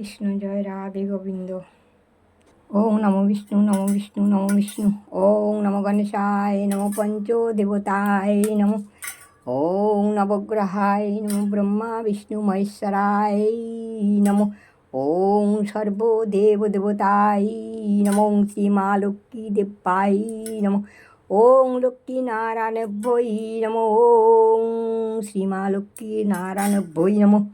কৃষ্ণ জয় রাধে গোবিন্দ। ওং নম বিষ্ণু নম বিষ্ণু নম বিষ্ণু। ওং নম গণেশায়, নম পঞ্চ দেবতায় নম। ওং নবগ্রহায়, নম ব্রহ্মা, বিষ্ণু মহেশ্বরায় নম। ওং সর্বদেব দেবতায় নম। শ্রী মা লক্ষ্মী দেব্যায় নম। ওং লক্ষ্মী নারায়ণ নারায়ণভ্যই নম। ওং শ্রী মা লক্ষ্মী নারায়ণ নারায়ণভ্যই নম।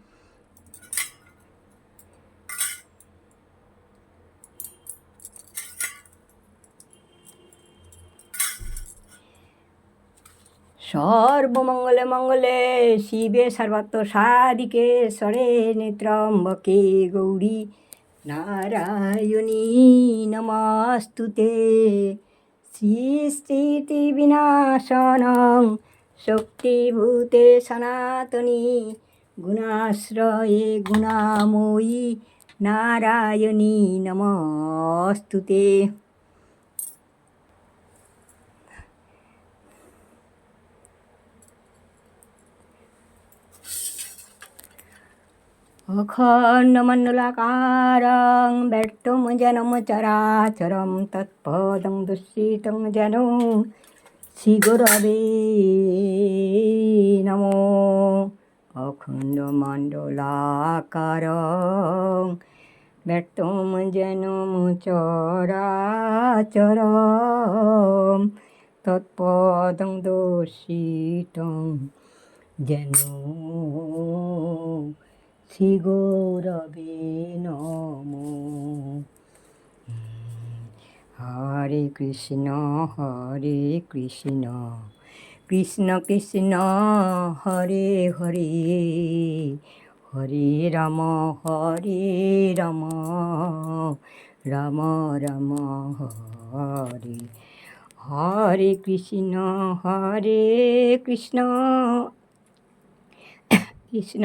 সর্বমঙ্গলে মঙ্গলে শিবে সর্বত্র সাদিকে সরে নেত্রম্বকে গৌরী নারায়ণী নমস্তুতে। সৃষ্টিতি বিনাশনং শক্তিভূতে সনাতনী গুণাশ্রয়ে গুণাময়ী নারায়ণী নমস্তুতে। अखण्डमण्डलाकारं व्यक्तं जनं चराचरं तत्पदं दुःशितं जनो श्रीगुरवे नमो अखण्डमण्डलाकारं व्यक्तं जनं चराचरं तत्पदं दुःशितं जनो শ্রী গৌরবে নম। হরে কৃষ্ণ হরে কৃষ্ণ কৃষ্ণ কৃষ্ণ, হরে হরে হরে রাম হরে রাম রাম রাম, হরে হরে কৃষ্ণ হরে কৃষ্ণ কৃষ্ণ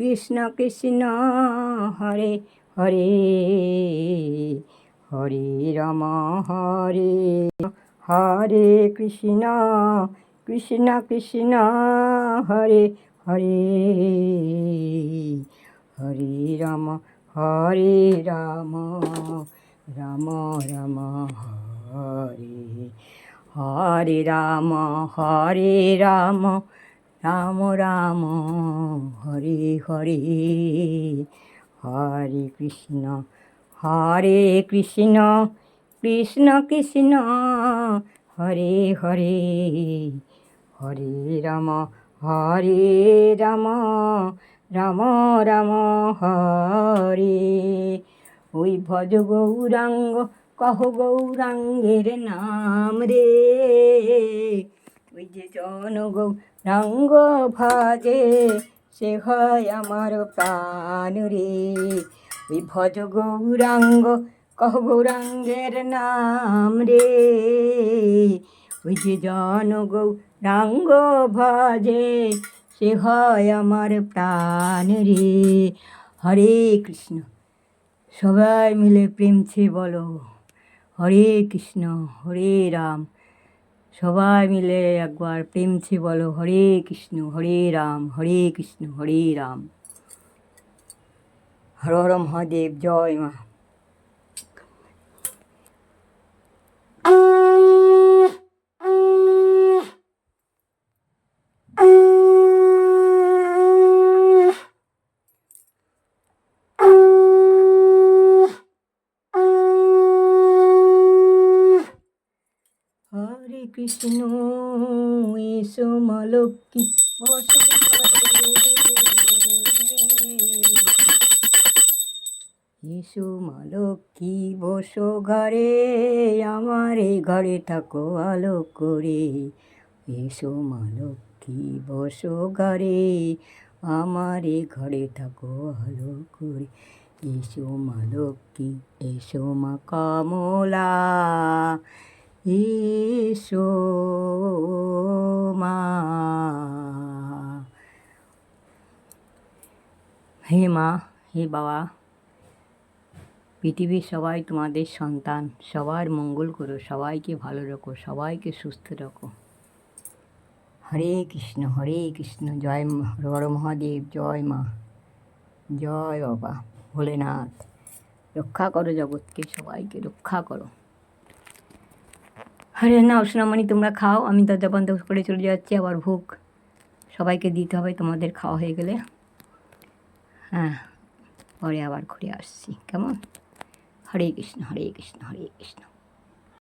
কৃষ্ণ কৃষ্ণ হরে হরে হরে রাম হরে হরে কৃষ্ণ কৃষ্ণ কৃষ্ণ হরে হরে হরে রাম হরে রাম রাম রাম হরে হরে রাম হরে রাম রাম রাম, হরে হরে হরে কৃষ্ণ হরে কৃষ্ণ কৃষ্ণ কৃষ্ণ, হরে হরে হরে রাম হরে রাম রাম রাম, হরে। ওই ভজ গৌরাঙ্গ, কহ গৌরাঙ্গের নাম রে। ওই যে জন গৌরাঙ্গ ভাজে সে হয় আমার প্রাণ রে। ওই ভজ গৌরাঙ্গ, কহ গৌরাঙ্গের নাম রে। ওই যে জন গৌরাঙ্গ ভাজে সে হয় আমার প্রাণ রে। হরে কৃষ্ণ। সবাই মিলে প্রেম ছে বলো, হরে কৃষ্ণ, হরে রাম। সবাই মিলে একবার প্রেমছে বলো, হরে কৃষ্ণ, হরে রাম, হরে কৃষ্ণ, হরে রাম। হর হর মহাদেব, জয় মা। কৃষ্ণ, এসো মলক্কি বসো এসো মলক্কি বসো ঘরে, আমার এই ঘরে থাকো আলো করে। এসো মলক্কি বসো ঘরে, আমার এই ঘরে থাকো আলো করে। এসো মা এসো মা কমলা এসো মা। হে মা, হে বাবা, পৃথিবীর সবাই তোমাদের সন্তান, সবার মঙ্গল করো, সবাইকে ভালো রাখো, সবাইকে সুস্থ রাখো। হরে কৃষ্ণ হরে কৃষ্ণ, জয় হর মহাদেব, জয় মা, জয় বাবা ভোলেনাথ। রক্ষা করো জগৎকে, সবাইকে রক্ষা করো। হরে না সোনামণি তোমরা খাও। আমি দরজা বন্ধ করে চলে যাচ্ছি, আবার ভোগ। সবাইকে দিতে হবে, তোমাদের খাওয়া হয়ে গেলে। হ্যাঁ পরে আবার ঘুরে আসছি। কেমন? হরে কৃষ্ণ হরে কৃষ্ণ হরে কৃষ্ণ।